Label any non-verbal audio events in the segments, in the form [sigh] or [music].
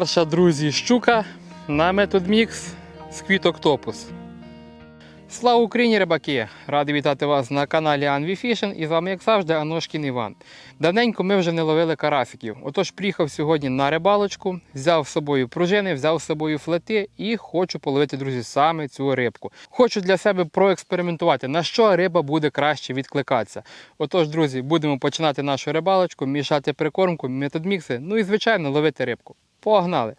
перша, друзі, щука на метод мікс з квіток топус. Слава Україні, рибаки! Радий вітати вас на каналі Anvi Fishing і з вами, як завжди, Аношкін Іван. Давненько ми вже не ловили карасиків. Отож, приїхав сьогодні на рибалочку, взяв з собою пружини, взяв з собою флети і хочу половити, друзі, саме цю рибку. Хочу для себе проекспериментувати, на що риба буде краще відкликатися. Отож, друзі, будемо починати нашу рибалочку, мішати прикормку, метод мікси, ну і звичайно ловити рибку. Погнали!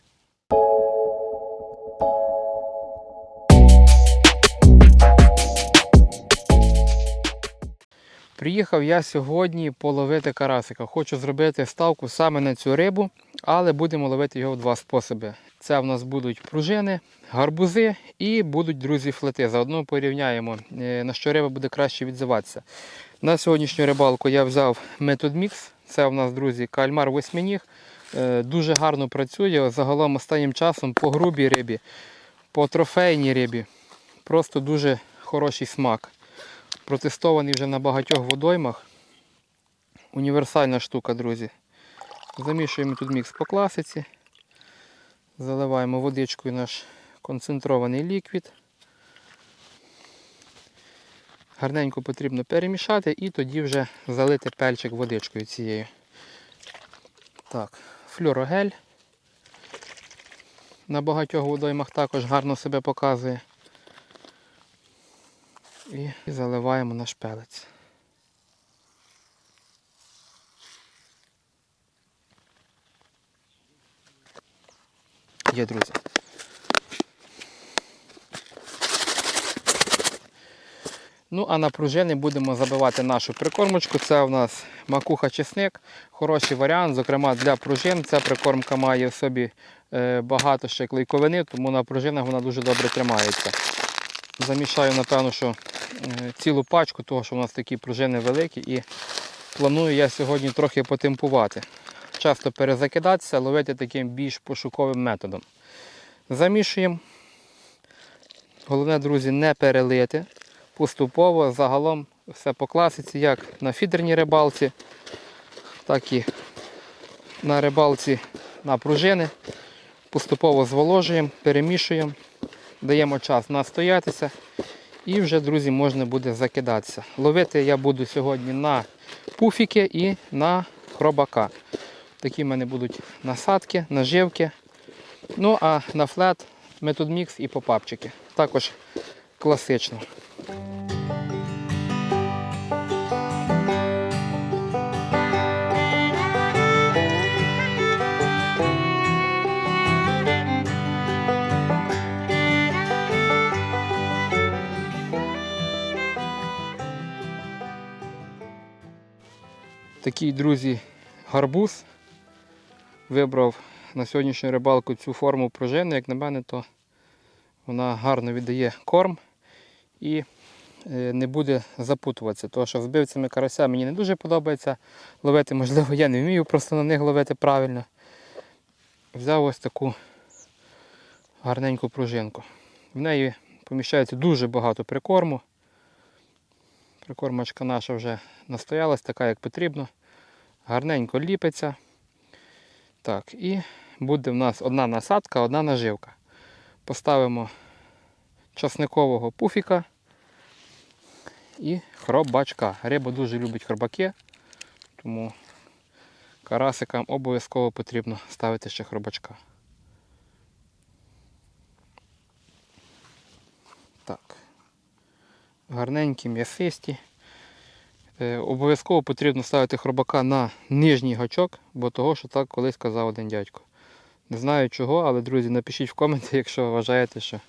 Приїхав я сьогодні половити карасика. Хочу зробити ставку саме на цю рибу, але будемо ловити його в два способи. Це в нас будуть пружини, гарбузи і будуть, друзі, флети. Заодно порівняємо, е, на що риба буде краще відзиватися. На сьогоднішню рибалку я взяв метод мікс. Це в нас, друзі, кальмар восьминіг. Е, Дуже гарно працює. Загалом останнім часом по грубій рибі, по трофейній рибі. Просто дуже хороший смак протестований вже на багатьох водоймах. Універсальна штука, друзі. Замішуємо тут мікс по класиці. Заливаємо водичкою наш концентрований ліквід. Гарненько потрібно перемішати і тоді вже залити пельчик водичкою цією. Так, флюорогель. На багатьох водоймах також гарно себе показує. І заливаємо наш пелець. Є, друзі. Ну, а на пружини будемо забивати нашу прикормочку. Це у нас макуха чесник. Хороший варіант. Зокрема, для пружин ця прикормка має в собі е, багато ще клейковини, тому на пружинах вона дуже добре тримається. Замішаю, напевно, що е, цілу пачку, того, що у нас такі пружини великі, і планую я сьогодні трохи потемпувати. Часто перезакидатися, ловити таким більш пошуковим методом. Замішуємо. Головне, друзі, не перелити. Поступово, загалом все по класиці, як на фідерній рибалці, так і на рибалці на пружини. Поступово зволожуємо, перемішуємо даємо час настоятися і вже, друзі, можна буде закидатися. Ловити я буду сьогодні на пуфіки і на хробака. Такі в мене будуть насадки, наживки. Ну а на флет метод мікс і попапчики. Також класично. Такий, друзі, гарбуз. Вибрав на сьогоднішню рибалку цю форму пружини. Як на мене, то вона гарно віддає корм і е, не буде запутуватися. Тому що збивцями карася мені не дуже подобається ловити, можливо, я не вмію просто на них ловити правильно. Взяв ось таку гарненьку пружинку. В неї поміщається дуже багато прикорму. Прикормочка наша вже настоялась, така як потрібно. Гарненько ліпиться. Так, і буде в нас одна насадка, одна наживка. Поставимо часникового пуфіка і хробачка. Риба дуже любить хробаки, тому карасикам обов'язково потрібно ставити ще хробачка. Так гарненькі, м'ясисті. Е, Обов'язково потрібно ставити хробака на нижній гачок, бо того, що так колись казав один дядько. Не знаю чого, але, друзі, напишіть в коменти, [laughs] якщо вважаєте, що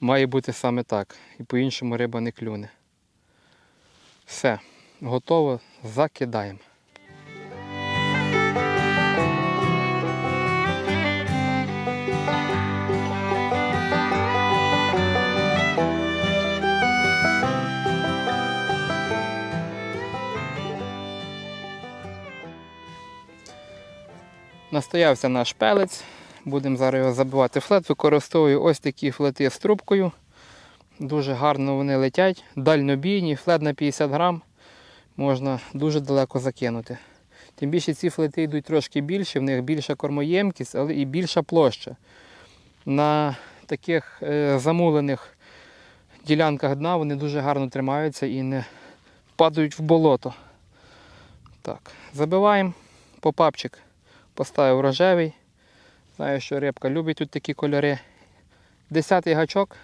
має бути саме так. І по-іншому риба не клюне. Все, готово, закидаємо. Настоявся наш пелець. Будемо зараз його забивати флет. Використовую ось такі флети з трубкою. Дуже гарно вони летять. Дальнобійні, флет на 50 грам. Можна дуже далеко закинути. Тим більше ці флети йдуть трошки більше, в них більша кормоємкість, але і більша площа. На таких е, замулених ділянках дна вони дуже гарно тримаються і не падають в болото. Так, забиваємо попапчик. Поставив рожевий. Знаю, що рибка любить тут такі кольори. Десятий гачок.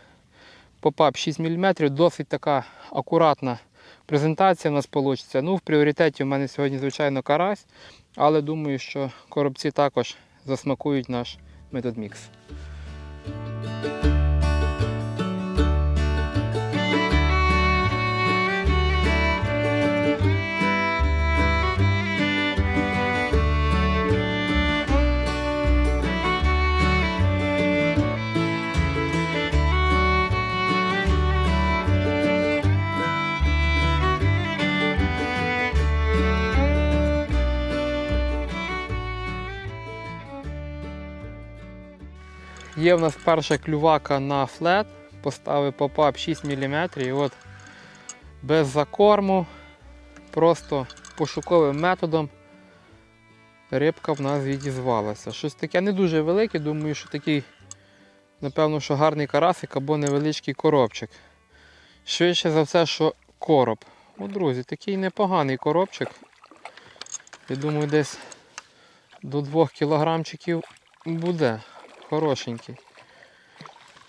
Попап 6 мм, досить така акуратна презентація у нас вийде. Ну, в пріоритеті в мене сьогодні, звичайно, карась, але думаю, що коробці також засмакують наш метод Є в нас перша клювака на флет. Поставив попап 6 мм і от без закорму, просто пошуковим методом рибка в нас відізвалася. Щось таке не дуже велике, думаю, що такий, напевно, що гарний карасик або невеличкий коробчик. Швидше за все, що короб. О, друзі, такий непоганий коробчик. Я думаю, десь до 2 кілограмчиків буде. Хорошенький.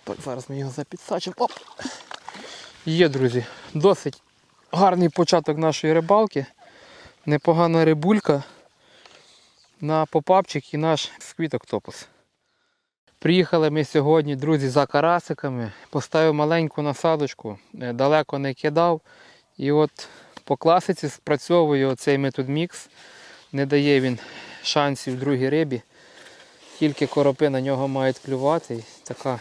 Так, зараз ми його запідсачимо. Оп! Є, друзі, досить гарний початок нашої рибалки. Непогана рибулька на попапчик і наш сквіток топус. Приїхали ми сьогодні, друзі, за карасиками. Поставив маленьку насадочку, е, далеко не кидав. І от по класиці спрацьовує оцей метод мікс. Не дає він шансів другій рибі. Тільки коропи на нього мають клювати. Така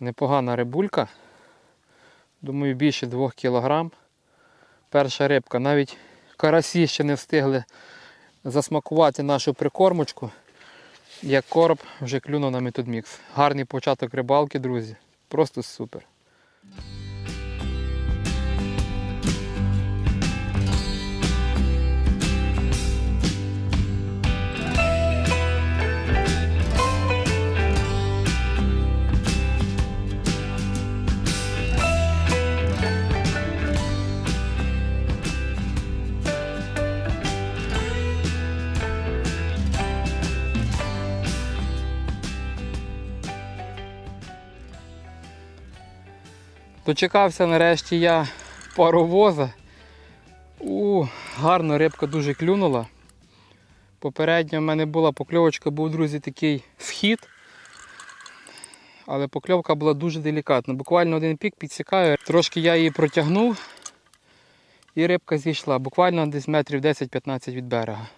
непогана рибулька. Думаю, більше 2 кг. Перша рибка. Навіть карасі ще не встигли засмакувати нашу прикормочку. Як короб вже клюнув на методмікс. Гарний початок рибалки, друзі. Просто супер. Дочекався нарешті я паровоза. У, гарно рибка дуже клюнула. Попередньо в мене була покльовочка, був, друзі, такий схід. Але покльовка була дуже делікатна. Буквально один пік підсікаю, трошки я її протягнув і рибка зійшла. Буквально десь метрів 10-15 від берега.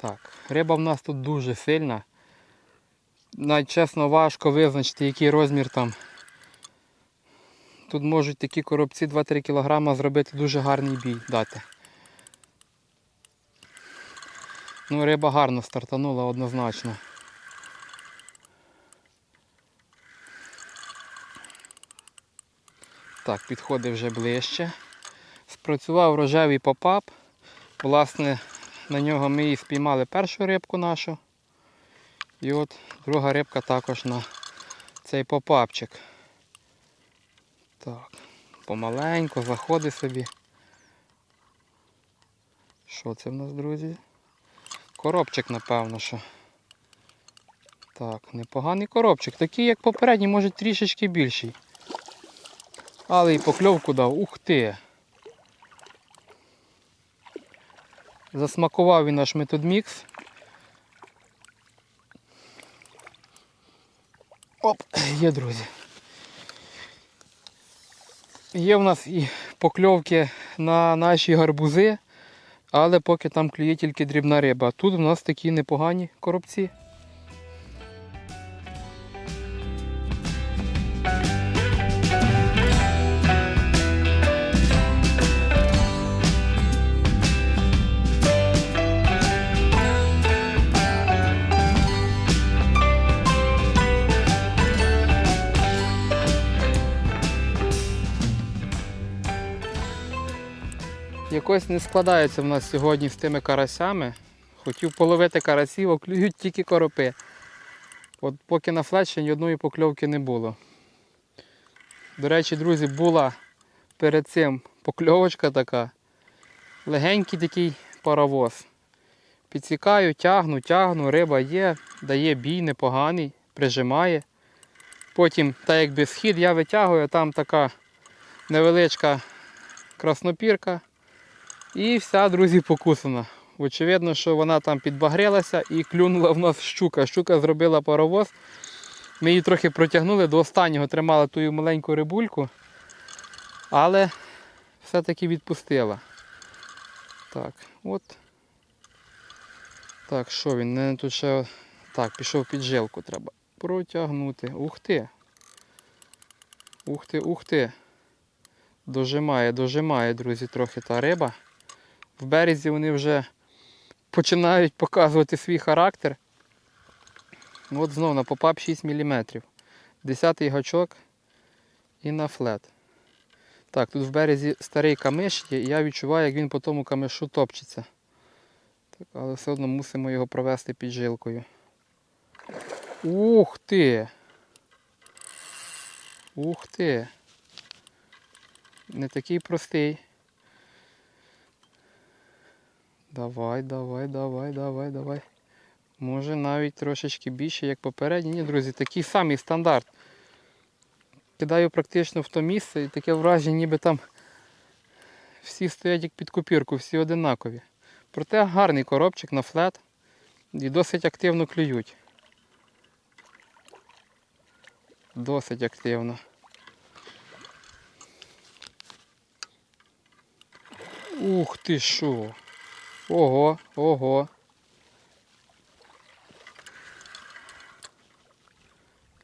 Так, риба в нас тут дуже сильна. Навіть чесно важко визначити, який розмір там. Тут можуть такі коробці 2-3 кг зробити дуже гарний бій дати. Ну, риба гарно стартанула однозначно. Так, підходить вже ближче. Спрацював рожевий попап. Власне, на нього ми і спіймали першу рибку нашу. І от друга рибка також на цей попапчик. Так, помаленьку заходи собі. Що це в нас, друзі? Коробчик, напевно, що. Так, непоганий коробчик. Такий, як попередній, може трішечки більший. Але і покльовку дав. Ух ти! Засмакував він наш метод мікс. Оп, є, друзі. Є в нас і покльовки на наші гарбузи, але поки там клює тільки дрібна риба. Тут у нас такі непогані коробці. Якось не складається в нас сьогодні з тими карасями. Хотів половити карасів, а тільки коропи. От поки на флеші ні одної покльовки не було. До речі, друзі, була перед цим покльовочка така. Легенький такий паровоз. Підсікаю, тягну, тягну, риба є, дає бій непоганий, прижимає. Потім, так якби схід я витягую, там така невеличка краснопірка. І вся, друзі, покусана. Очевидно, що вона там підбагрилася і клюнула в нас щука. Щука зробила паровоз. Ми її трохи протягнули, до останнього тримали ту маленьку рибульку, але все-таки відпустила. Так, от. Так, що він? Не тут ще. Так, пішов під жилку треба протягнути. Ух ти. Ух ти, ух ти. Дожимає, дожимає, друзі, трохи та риба. В березі вони вже починають показувати свій характер. От знову на попап 6 мм. Десятий гачок і на флет. Так, тут в березі старий камиш є, і я відчуваю, як він по тому камишу топчеться. Так, але все одно мусимо його провести під жилкою. Ух ти! Ух ти! Не такий простий. Давай, давай, давай, давай, давай. Може навіть трошечки більше, як попередній. Ні, друзі, такий самий стандарт. Кидаю практично в то місце і таке враження, ніби там всі стоять як під копірку, всі одинакові. Проте гарний коробчик на флет і досить активно клюють. Досить активно. Ух ти що! Ого, ого.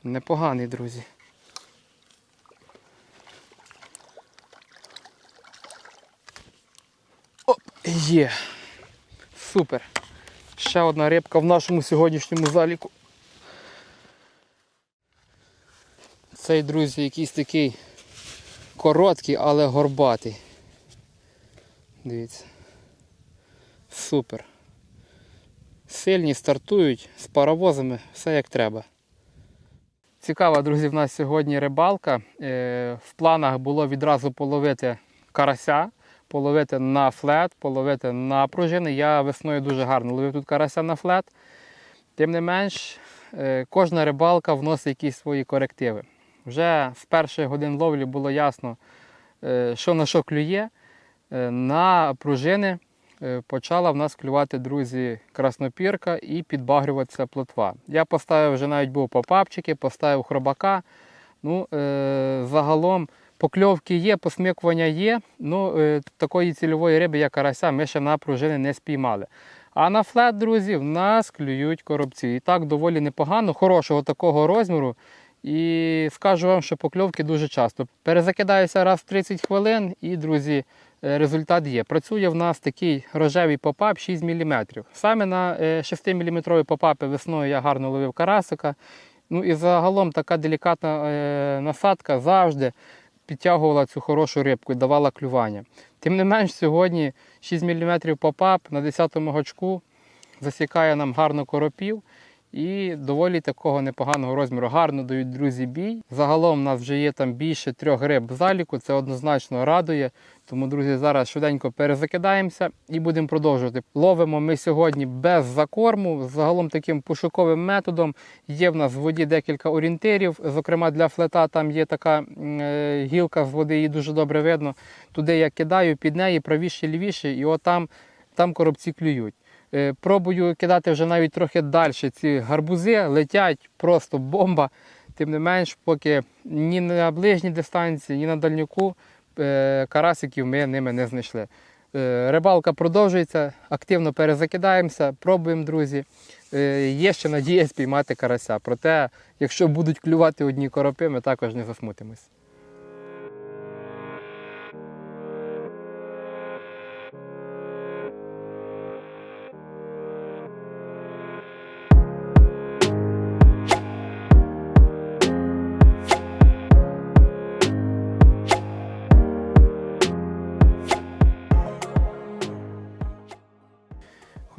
Непоганий, друзі. Оп, є. Супер. Ще одна рибка в нашому сьогоднішньому заліку. Цей, друзі, якийсь такий короткий, але горбатий. Дивіться. Супер. Сильні стартують з паровозами, все як треба. Цікава, друзі, в нас сьогодні рибалка. Е, В планах було відразу половити карася, половити на флет, половити на пружини. Я весною дуже гарно ловив тут карася на флет. Тим не менш, е, кожна рибалка вносить якісь свої корективи. Вже з перших годин ловлі було ясно, е, що на що клює. На пружини почала в нас клювати, друзі, краснопірка і підбагрюватися плотва. Я поставив вже навіть був попапчики, поставив хробака. Ну, е, Загалом покльовки є, посмикування є. Ну, е, такої цільової риби, як карася, ми ще на пружини не спіймали. А на флет, друзі, в нас клюють коробці. І так доволі непогано, хорошого такого розміру. І скажу вам, що покльовки дуже часто. Перезакидаюся раз в 30 хвилин і, друзі, е, результат є. Працює в нас такий рожевий попап 6 мм. Саме на 6-мм попапи весною я гарно ловив карасика. Ну і загалом така делікатна е, насадка завжди підтягувала цю хорошу рибку і давала клювання. Тим не менш, сьогодні 6 мм попап на 10-му гачку засікає нам гарно коропів. І доволі такого непоганого розміру. Гарно дають друзі бій. Загалом у нас вже є там більше трьох риб заліку, це однозначно радує. Тому, друзі, зараз швиденько перезакидаємося і будемо продовжувати. Ловимо ми сьогодні без закорму, загалом таким пошуковим методом. Є в нас в воді декілька орієнтирів. Зокрема, для флета там є така е, гілка з води, її дуже добре видно. Туди я кидаю під неї правіше, лівіше, і отам там коробці клюють. Е, Пробую кидати вже навіть трохи далі ці гарбузи, летять просто бомба. Тим не менш, поки ні на ближній дистанції, ні на дальнюку е, карасиків ми ними не знайшли. Е, Рибалка продовжується, активно перезакидаємося, пробуємо, друзі. Є ще надія спіймати карася. Проте, якщо будуть клювати одні коропи, ми також не засмутимось.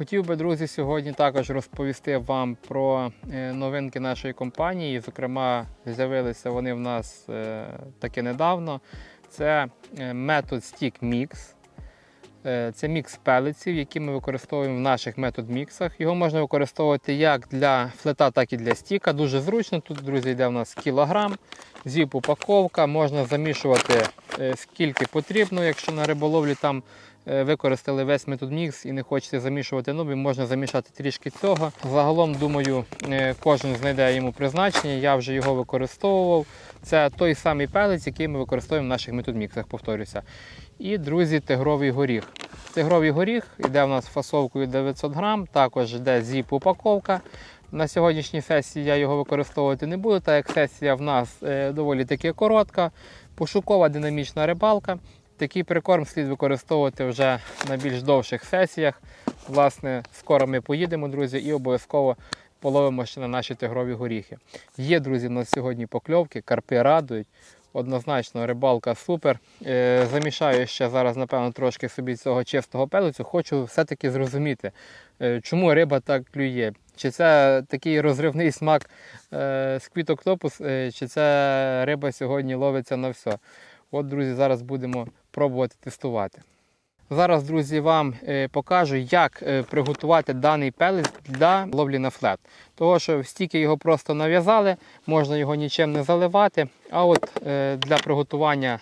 Хотів би, друзі, сьогодні також розповісти вам про е, новинки нашої компанії. Зокрема, з'явилися вони в нас е, таки недавно. Це е, метод Stick Mix. Е, Це мікс пелеців, які ми використовуємо в наших метод міксах. Його можна використовувати як для флета, так і для стіка. Дуже зручно. Тут, друзі, йде у нас кілограм, зіп упаковка. Можна замішувати е, скільки потрібно, якщо на риболовлі там е, використали весь метод мікс і не хочете замішувати новий, можна замішати трішки цього. Загалом, думаю, кожен знайде йому призначення. Я вже його використовував. Це той самий пелець, який ми використовуємо в наших метод міксах, повторюся. І, друзі, тигровий горіх. Тигровий горіх йде в нас фасовкою 900 грам, також йде зіп упаковка. На сьогоднішній сесії я його використовувати не буду, так як сесія в нас е, доволі таки коротка, пошукова динамічна рибалка. Такий прикорм слід використовувати вже на більш довших сесіях. Власне, скоро ми поїдемо, друзі, і обов'язково половимо ще на наші тигрові горіхи. Є, друзі, на сьогодні покльовки, карпи радують. Однозначно, рибалка супер. Е, замішаю ще зараз, напевно, трошки собі цього чистого пелицю. Хочу все-таки зрозуміти, е, чому риба так клює. Чи це такий розривний смак е, з квіток топус, чи це риба сьогодні ловиться на все. От, друзі, зараз будемо пробувати тестувати. Зараз, друзі, вам е, покажу, як е, приготувати даний пелець для ловлі на флет. Того, що в стіки його просто нав'язали, можна його нічим не заливати. А от е, для приготування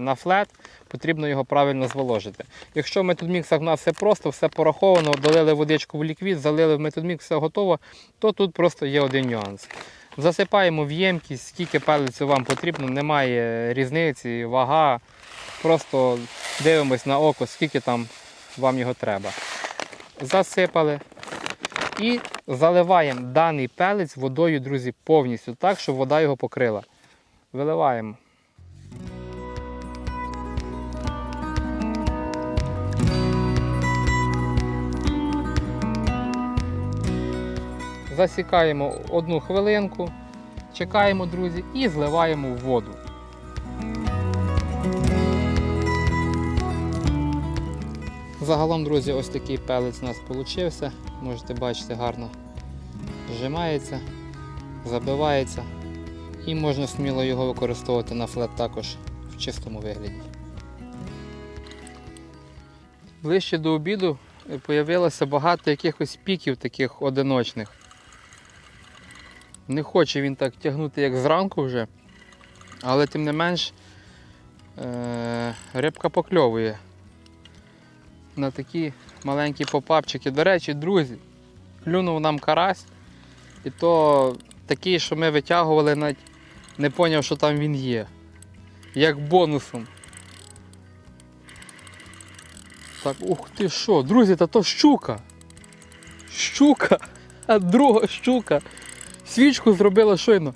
на флет потрібно його правильно зволожити. Якщо в методміксах в нас все просто, все пораховано, долили водичку в ліквід, залили в методмікс, все готово, то тут просто є один нюанс. Засипаємо в ємкість, скільки пелецю вам потрібно, немає різниці, вага. Просто дивимось на око, скільки там вам його треба. Засипали і заливаємо даний пелець водою, друзі, повністю так, щоб вода його покрила. Виливаємо. Засікаємо одну хвилинку, чекаємо, друзі, і зливаємо воду. Загалом, друзі, ось такий пелець у нас вийшов. Можете бачити, гарно зжимається, забивається і можна сміло його використовувати на флет також в чистому вигляді. Ближче до обіду з'явилося багато якихось піків таких одиночних. Не хоче він так тягнути, як зранку вже, але тим не менш е- рибка покльовує на такі маленькі попапчики. До речі, друзі, клюнув нам карась, і то такий, що ми витягували, навіть не зрозумів, що там він є. Як бонусом. Так, ух ти що, друзі, та то щука. Щука, а друга щука. Свічку зробила щойно.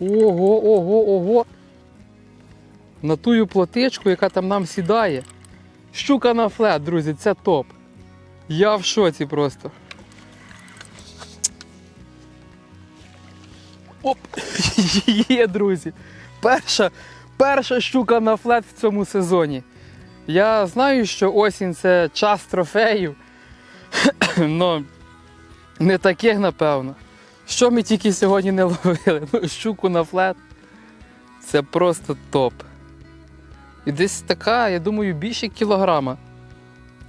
Ого, ого, ого. На тую плотичку, яка там нам сідає. Щука на флет, друзі, це топ. Я в шоці просто. Оп! [laughs] Є, друзі. Перша, перша щука на флет в цьому сезоні. Я знаю, що осінь це час трофеїв. [coughs] але не таких, напевно. Що ми тільки сьогодні не ловили? Ну, щуку на флет. Це просто топ. І десь така, я думаю, більше кілограма.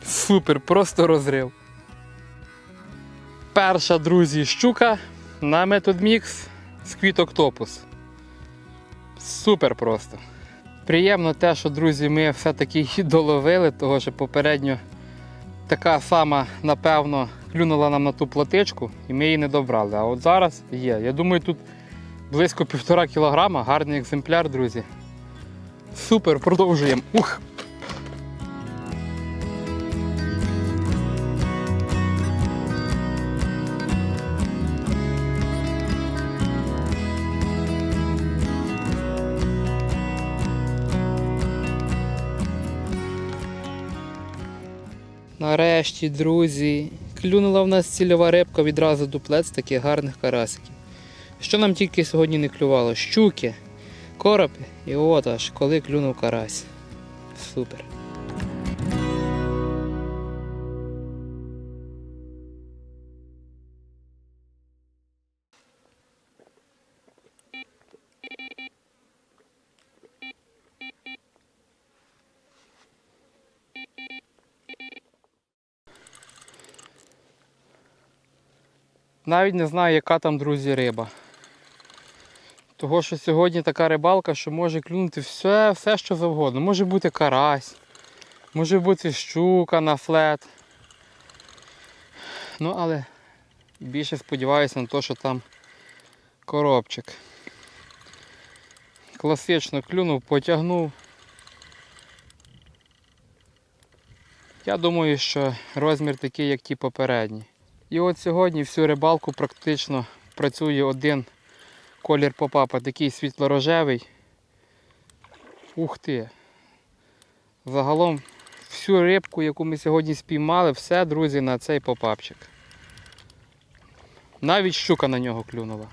Супер, просто розрив. Перша, друзі, щука на метод мікс з квітоктопус. Супер просто. Приємно те, що, друзі, ми все-таки її доловили, того що попередньо така сама, напевно, клюнула нам на ту плотичку і ми її не добрали. А от зараз є. Я думаю, тут близько півтора кілограма, гарний екземпляр, друзі. Супер, продовжуємо. Ух! Нарешті, друзі, клюнула в нас цільова рибка відразу дуплет з таких гарних карасиків. Що нам тільки сьогодні не клювало? Щуки, короб і от аж коли клюнув карась. Супер. Навіть не знаю, яка там, друзі, риба. Того, що сьогодні така рибалка, що може клюнути все, все що завгодно. Може бути карась, може бути щука на флет. Ну, але більше сподіваюся на те, що там коробчик. Класично клюнув, потягнув. Я думаю, що розмір такий, як ті попередні. І от сьогодні всю рибалку практично працює один колір попапа, такий світло-рожевий. Ух ти! Загалом всю рибку, яку ми сьогодні спіймали, все, друзі, на цей попапчик. Навіть щука на нього клюнула.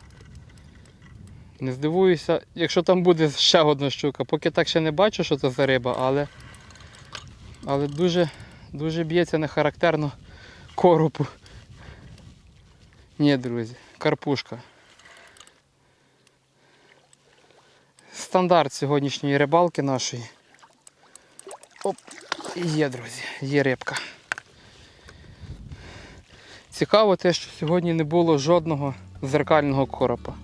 Не здивуюся, якщо там буде ще одна щука. Поки так ще не бачу, що це за риба, але, але дуже, дуже б'ється нехарактерно коропу. Ні, друзі, карпушка. Стандарт сьогоднішньої рибалки нашої. Оп, є, друзі, є рибка. Цікаво те, що сьогодні не було жодного зеркального коропа.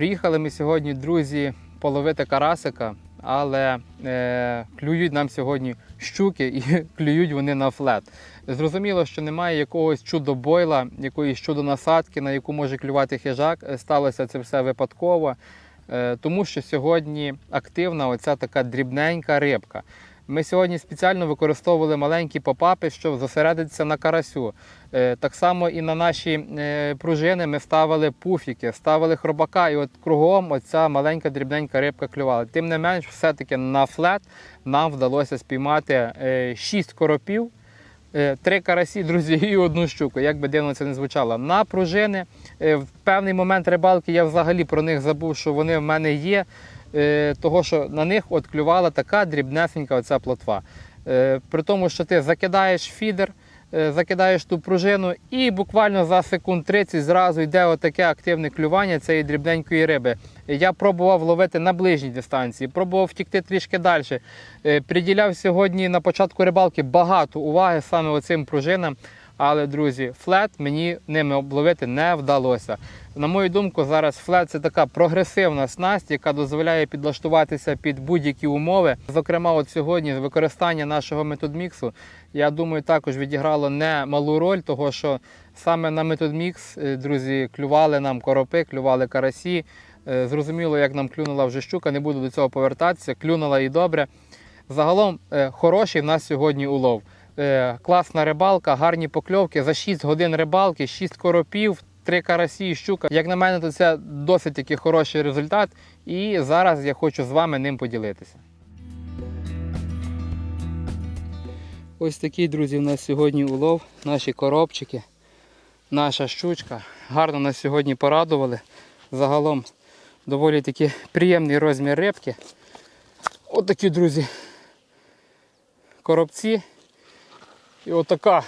Приїхали ми сьогодні, друзі, половити карасика, але е, клюють нам сьогодні щуки і [laughs] клюють вони на флет. Зрозуміло, що немає якогось чудо-бойла, якоїсь чудо-насадки, на яку може клювати хижак. Сталося це все випадково, е, тому що сьогодні активна оця така дрібненька рибка. Ми сьогодні спеціально використовували маленькі попапи, щоб зосередитися на карасю. Е, Так само і на наші е, пружини ми ставили пуфіки, ставили хробака, і от кругом оця маленька дрібненька рибка клювала. Тим не менш, все-таки на флет нам вдалося спіймати 6 коропів, е, три карасі, друзі, і одну щуку. Як би дивно це не звучало. На пружини е, в певний момент рибалки я взагалі про них забув, що вони в мене є. Е, Того, що на них от клювала така дрібнесенька оця плотва. Е, При тому, що ти закидаєш фідер, е, закидаєш ту пружину і буквально за секунд 30 зразу йде отаке активне клювання цієї дрібненької риби. Я пробував ловити на ближній дистанції, пробував втікти трішки далі. Приділяв сьогодні на початку рибалки багато уваги саме оцим пружинам. Але, друзі, флет мені ними обловити не вдалося. На мою думку, зараз флет це така прогресивна снасть, яка дозволяє підлаштуватися під будь-які умови. Зокрема, от сьогодні використання нашого методміксу, я думаю, також відіграло не малу роль, того що саме на методмікс, е, друзі, клювали нам коропи, клювали карасі. Е, Зрозуміло, як нам клюнула вже щука, не буду до цього повертатися. Клюнула і добре. Загалом е, хороший в нас сьогодні улов. Е, Класна рибалка, гарні покльовки. За 6 годин рибалки, 6 коропів, 3 карасі і щука. Як на мене, то це досить таки хороший результат. І зараз я хочу з вами ним поділитися. Ось такий, друзі, у нас сьогодні улов, наші коробчики, наша щучка. Гарно нас сьогодні порадували. Загалом доволі таки приємний розмір рибки. От такі, друзі, коробці. І отака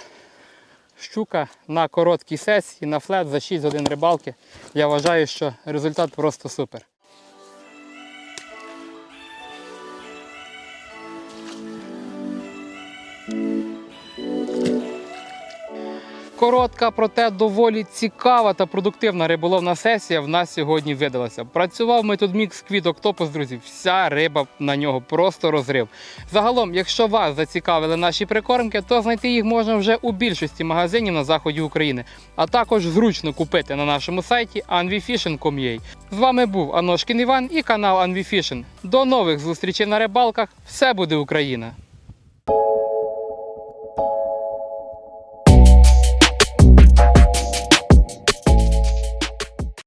щука на короткій сесії, на флет за 6 годин рибалки. Я вважаю, що результат просто супер. Коротка, проте доволі цікава та продуктивна риболовна сесія в нас сьогодні видалася. Працював ми тут мікс Квіт Октопус, друзі. Вся риба на нього просто розрив. Загалом, якщо вас зацікавили наші прикормки, то знайти їх можна вже у більшості магазинів на заході України, а також зручно купити на нашому сайті anvifishing.com.ua. З вами був Аношкін Іван і канал Anvifishing. До нових зустрічей на рибалках. Все буде Україна!